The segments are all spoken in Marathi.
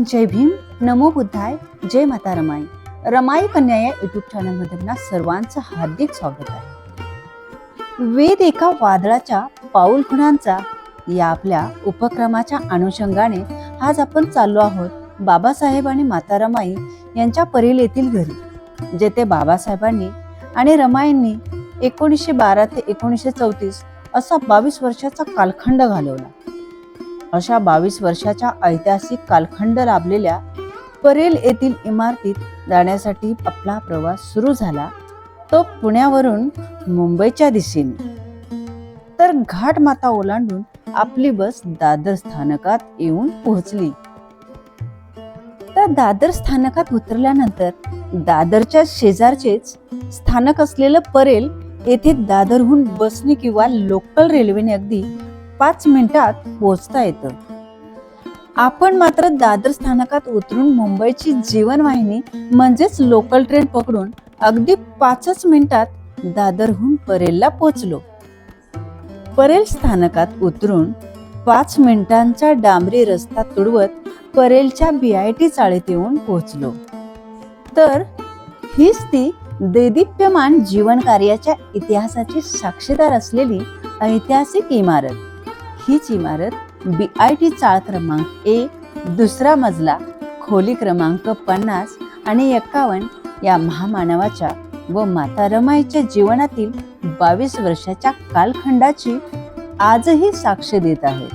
जय भीम नमो बुद्धाय जय माता रमाई रमाई कन्या या युट्यूब चॅनलमध्ये पुन्हा सर्वांचं हार्दिक स्वागत आहे. वेद एका वादळाच्या पाऊल खुणांचा या आपल्या उपक्रमाच्या अनुषंगाने आज आपण चाललो आहोत बाबासाहेब आणि माता रमाई यांच्या परिल येथील घरी जेथे बाबासाहेबांनी आणि रमाईंनी एकोणीसशे बारा ते एकोणीसशे चौतीस असा बावीस वर्षाचा कालखंड घालवला. अशा बावीस वर्षाच्या ऐतिहासिक कालखंड लाभलेल्या परेल येथील इमारतीत जाण्यासाठी आपला प्रवास सुरू झाला. तो पुण्यावरून मुंबईच्या दिशेने. तर घाट माता ओलांडून आपली बस दादर स्थानकात येऊन पोहोचली. तर दादर स्थानकात उतरल्यानंतर दादरच्या शेजारचेच स्थानक असलेलं परेल येथे दादरहून बसने किंवा लोकल रेल्वेने अगदी पाच मिनिटात पोहोचता येतं. आपण मात्र दादर स्थानकात उतरून मुंबईची जीवनवाहिनी म्हणजेच लोकल ट्रेन पकडून अगदी पाचच मिनिटात दादरहून परेलला पोहोचलो. परेल स्थानकात उतरून पाच मिनिटांचा डांबरी रस्ता तुडवत परेलच्या बी आय टी चाळीत येऊन पोहोचलो. तर हीच ती देदीप्यमान जीवन कार्याच्या इतिहासाची साक्षीदार असलेली ऐतिहासिक इमारत. हीच इमारत बी आय टी चाळ क्रमांक एक दुसरा मजला खोली क्रमांक पन्नास आणि एक्कावन्न या महामानवाच्या व माता रमाईच्या जीवनातील बावीस वर्षाच्या कालखंडाची आजही साक्ष देत आहे.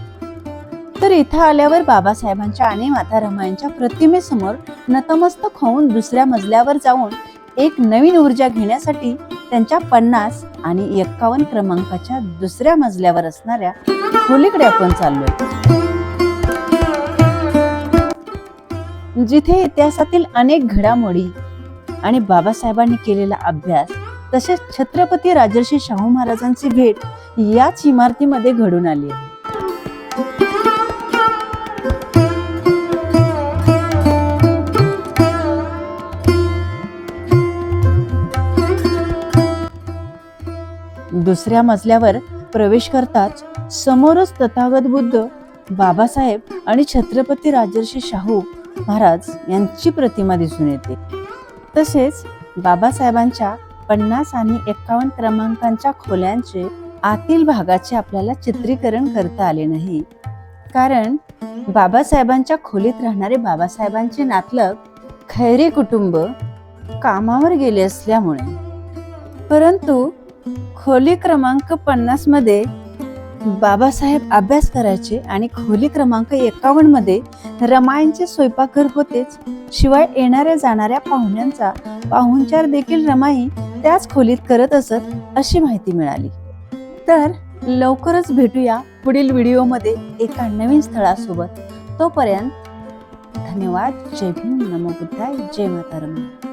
तर इथं आल्यावर बाबासाहेबांच्या आणि माता रमाईंच्या प्रतिमेसमोर नतमस्तक होऊन दुसऱ्या मजल्यावर जाऊन एक नवीन ऊर्जा घेण्यासाठी त्यांच्या पन्नास आणि एक्कावन्न क्रमांकाच्या दुसऱ्या मजल्यावर असणाऱ्या खोलीकडे आपण चाललोय. जिथे इतिहासातील अनेक घडामोडी आणि बाबासाहेबांनी केलेला अभ्यास तसेच छत्रपती राजर्षी शाहू महाराजांची भेट याच इमारतीमध्ये घडून आली आहे. दुसऱ्या मजल्यावर प्रवेश करताच समोरच तथागत बुद्ध बाबासाहेब आणि छत्रपती राजर्षी शाहू महाराज यांची प्रतिमा दिसून येते. तसेच बाबासाहेबांच्या पन्नास आणि एक्कावन्न क्रमांकांच्या खोल्यांचे आतील भागाचे आपल्याला चित्रीकरण करता आले नाही. कारण बाबासाहेबांच्या खोलीत राहणारे बाबासाहेबांचे नातलग खैरे कुटुंब कामावर गेले असल्यामुळे. परंतु खोली क्रमांक पन्नासमध्ये बाबासाहेब अभ्यास करायचे आणि खोली क्रमांक एकावन्नमध्ये रमायांचे स्वयंपाकघर होतेच. शिवाय येणाऱ्या जाणाऱ्या पाहुण्यांचा पाहुणचार देखील रमाई त्याच खोलीत करत असत अशी माहिती मिळाली. तर लवकरच भेटूया पुढील व्हिडिओमध्ये एका नवीन स्थळासोबत. तोपर्यंत धन्यवाद. जय भीम. नमो बुद्धाय. जय माता रमण